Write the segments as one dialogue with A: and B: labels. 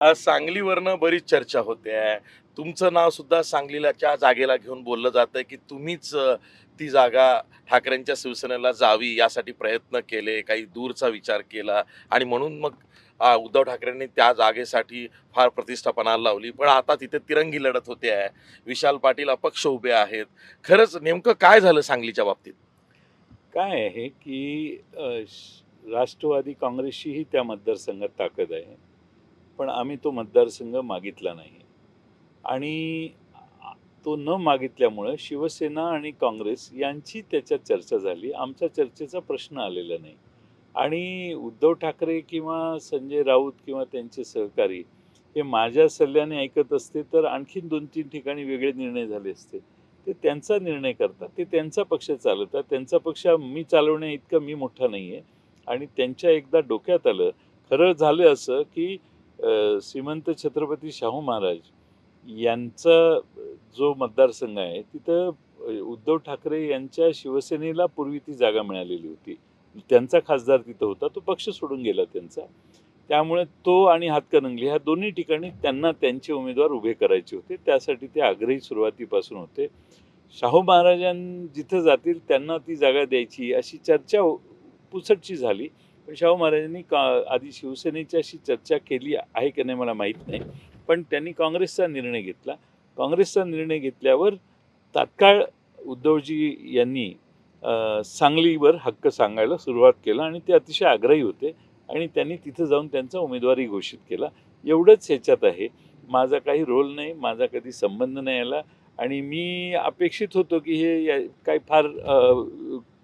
A: सांगलीवरनं बरीच चर्चा होते. आहे तुमचं नाव सुद्धा सांगलीच्या जागेला घेऊन बोललं जातं की तुम्हीच ती जागा ठाकरेंच्या शिवसेनेला जावी यासाठी प्रयत्न केले काही दूरचा विचार केला आणि म्हणून मग उद्धव ठाकरेंनी त्या जागेसाठी फार प्रतिष्ठापना लावली. पण आता तिथे तिरंगी लढत होते. आहे विशाल पाटील अपक्ष उभे आहेत. खरंच नेमकं काय झालं सांगलीच्या बाबतीत?
B: काय आहे की राष्ट्रवादी काँग्रेसचीही त्या मतदारसंघात ताकद आहे. पण आम्ही तो मतदारसंघ मागितला नाही. आणि तो न मागितल्यामुळं शिवसेना आणि काँग्रेस यांची त्याच्यात चर्चा झाली. आमच्या चर्चेचा प्रश्न आलेला नाही. आणि उद्धव ठाकरे किंवा संजय राऊत किंवा त्यांचे सहकारी हे माझ्या सल्ल्याने ऐकत असते तर आणखीन दोन तीन ठिकाणी वेगळे निर्णय झाले असते. ते त्यांचा निर्णय करतात. ते त्यांचा पक्ष चालवतात. त्यांचा पक्ष मी चालवण्या इतका मी मोठा नाही आहे आणि त्यांच्या एकदा डोक्यात आलं खरं झालं असं की श्रीमंत छत्रपती शाहू महाराज यांचा जो मतदारसंघ आहे तिथं उद्धव ठाकरे यांच्या शिवसेनेला पूर्वी ती जागा मिळालेली होती. त्यांचा खासदार तिथं होता तो पक्ष सोडून गेला त्यांचा. त्यामुळे तो आणि हातकणंगली ह्या दोन्ही ठिकाणी त्यांना त्यांचे उमेदवार उभे करायचे होते. त्यासाठी ते आग्रही सुरुवातीपासून होते. शाहू महाराजां जिथं जातील त्यांना ती जागा द्यायची अशी चर्चा पुसटची झाली. पण शाहू महाराजांनी का आधी शिवसेनेच्याशी अशी चर्चा केली आहे की नाही मला माहीत नाही. पण त्यांनी काँग्रेसचा निर्णय घेतला. काँग्रेसचा निर्णय घेतल्यावर तात्काळ उद्धवजी यांनी सांगलीवर हक्क सांगायला सुरुवात केला आणि ते अतिशय आग्रही होते आणि त्यांनी तिथं जाऊन त्यांचा उमेदवारी घोषित केला. एवढंच ह्याच्यात आहे. माझा काही रोल नाही माझा कधी संबंध नाही याला आणि मी अपेक्षित होतो की हे या- काही फार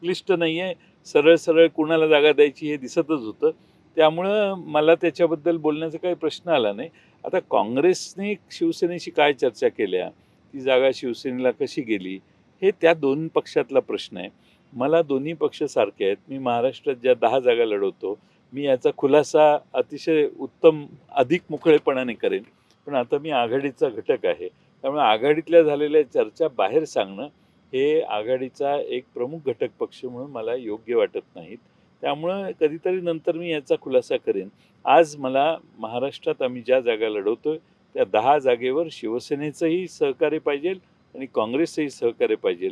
B: क्लिष्ट नाही आहे सरळ सरळ कुणाला जागा द्यायची हे दिसतच होतं. त्यामुळं मला त्याच्याबद्दल बोलण्याचा काही प्रश्न आला नाही. आता काँग्रेसने शिवसेनेशी काय चर्चा केल्या? ती जागा शिवसेनेला कशी गेली? हे त्या दोन पक्षातला प्रश्न आहे. मला दोन्ही पक्ष सारखे आहेत. मी महाराष्ट्रात ज्या दहा जागा लढवतो मी याचा खुलासा अतिशय उत्तम अधिक मोकळेपणाने करेन. पण आता मी आघाडीचा घटक आहे. त्यामुळे आघाडीतल्या झालेल्या चर्चा बाहेर सांगणं हे आघाडीचा एक प्रमुख घटक पक्ष म्हणून मला योग्य वाटत नाहीत. त्यामुळं कधीतरी नंतर मी याचा खुलासा करेन. आज मला महाराष्ट्रात आम्ही ज्या जागा लढवतोय त्या दहा जागेवर शिवसेनेचंही सहकार्य पाहिजे आणि काँग्रेसचंही सहकार्य पाहिजे.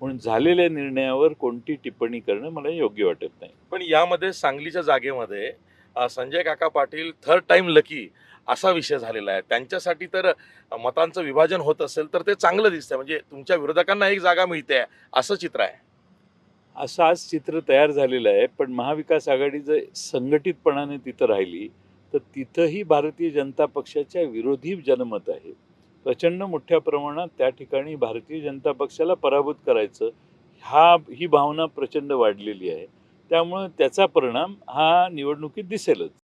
B: म्हणून झालेल्या निर्णयावर कोणती टिप्पणी करणं मला योग्य वाटत नाही.
A: पण यामध्ये सांगलीच्या जागेमध्ये संजय काका पाटील थर्ड टाइम लकी असा विषय झालेला आहे. त्यांच्यासाठी तर मतांचं विभाजन होत असेल तर ते चांगलं दिसतंय. म्हणजे तुमच्या विरोधकांना एक जागा मिळते असं चित्र आहे.
B: असं आज चित्र तयार झालेलं आहे पण महाविकास आघाडी जर संघटितपणाने तिथं राहिली तर तिथंही भारतीय जनता पक्षाच्या विरोधी जनमत आहे. प्रचंड मोठ्या प्रमाणात त्या ठिकाणी भारतीय जनता पक्षाला पराभूत करायचं हा ही भावना प्रचंड वाढलेली आहे. त्यामुळं त्याचा परिणाम हा निवडणुकीत दिसेलच.